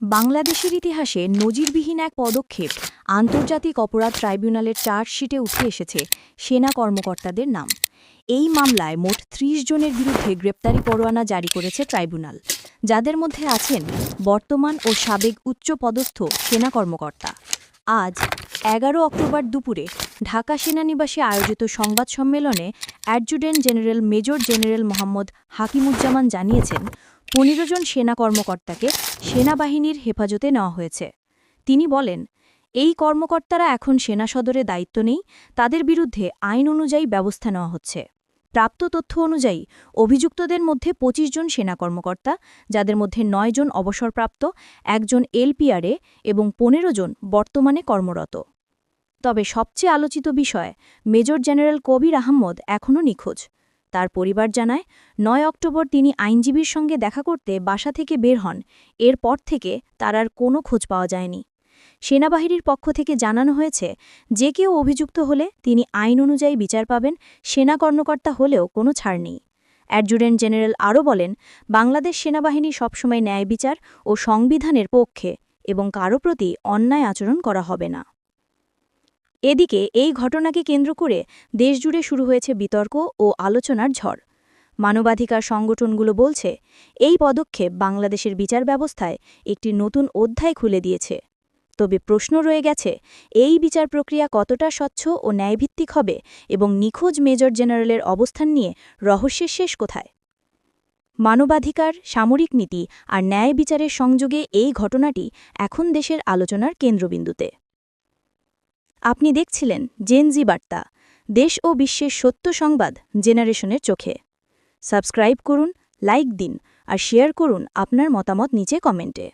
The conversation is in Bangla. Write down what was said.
বাংলাদেশের ইতিহাসে নজিরবিহীন এক পদক্ষেপ আন্তর্জাতিক অপরাধ ট্রাইব্যুনালের চার্জশিটে উঠে এসেছে সেনা কর্মকর্তাদের নাম। এই মামলায় মোট ত্রিশ জনের বিরুদ্ধে গ্রেপ্তারি পরোয়ানা জারি করেছে ট্রাইব্যুনাল, যাদের মধ্যে আছেন বর্তমান ও সাবেক উচ্চপদস্থ সেনা কর্মকর্তা। আজ এগারো অক্টোবর দুপুরে ঢাকা সেনানিবাসে আয়োজিত সংবাদ সম্মেলনে adjutant general major general Mohammad Hakimuzzaman জানিয়েছেন পনেরো জন সেনা কর্মকর্তাকে সেনাবাহিনীর হেফাজতে নেওয়া হয়েছে। তিনি বলেন, এই কর্মকর্তারা এখন সেনা সদরে দায়িত্ব নেই, তাদের বিরুদ্ধে আইন অনুযায়ী ব্যবস্থা নেওয়া হচ্ছে। প্রাপ্ত তথ্য অনুযায়ী, অভিযুক্তদের মধ্যে ২৫ জন সেনা কর্মকর্তা, যাদের মধ্যে নয় জন অবসরপ্রাপ্ত একজন এলপিআরএ এবং পনেরো জন বর্তমানে কর্মরত। তবে সবচেয়ে আলোচিত বিষয়, মেজর জেনারেল কবির আহম্মদ এখনও নিখোঁজ। তার পরিবার জানায়, নয় অক্টোবর তিনি আইনজীবীর সঙ্গে দেখা করতে বাসা থেকে বের হন। এরপর থেকে তার আর কোনো খোঁজ পাওয়া যায়নি। সেনাবাহিনীর পক্ষ থেকে জানানো হয়েছে, যে কেউ অভিযুক্ত হলে তিনি আইন অনুযায়ী বিচার পাবেন, সেনা কর্মকর্তা হলেও কোনো ছাড় নেই। অ্যাডজুডেন্ট জেনারেল আরও বলেন, বাংলাদেশ সেনাবাহিনী সবসময় ন্যায় বিচার ও সংবিধানের পক্ষে এবং কারও প্রতি অন্যায় আচরণ করা হবে না। এদিকে এই ঘটনাকে কেন্দ্র করে দেশজুড়ে শুরু হয়েছে বিতর্ক ও আলোচনার ঝড়। মানবাধিকার সংগঠনগুলো বলছে, এই পদক্ষেপ বাংলাদেশের বিচার ব্যবস্থায় একটি নতুন অধ্যায় খুলে দিয়েছে। তবে প্রশ্ন রয়ে গেছে, এই বিচার প্রক্রিয়া কতটা স্বচ্ছ ও ন্যায়ভিত্তিক হবে এবং নিখোঁজ মেজর জেনারেলের অবস্থান নিয়ে রহস্যের শেষ কোথায়? মানবাধিকার, সামরিক নীতি আর ন্যায় বিচারের সংযোগে এই ঘটনাটি এখন দেশের আলোচনার কেন্দ্রবিন্দুতে। আপনি দেখছিলেন জেনজি বার্তা, দেশ ও বিশ্বের সত্য সংবাদ জেনারেশনের চোখে। সাবস্ক্রাইব করুন, লাইক দিন, আর শেয়ার করুন আপনার মতামত নিচে কমেন্টে।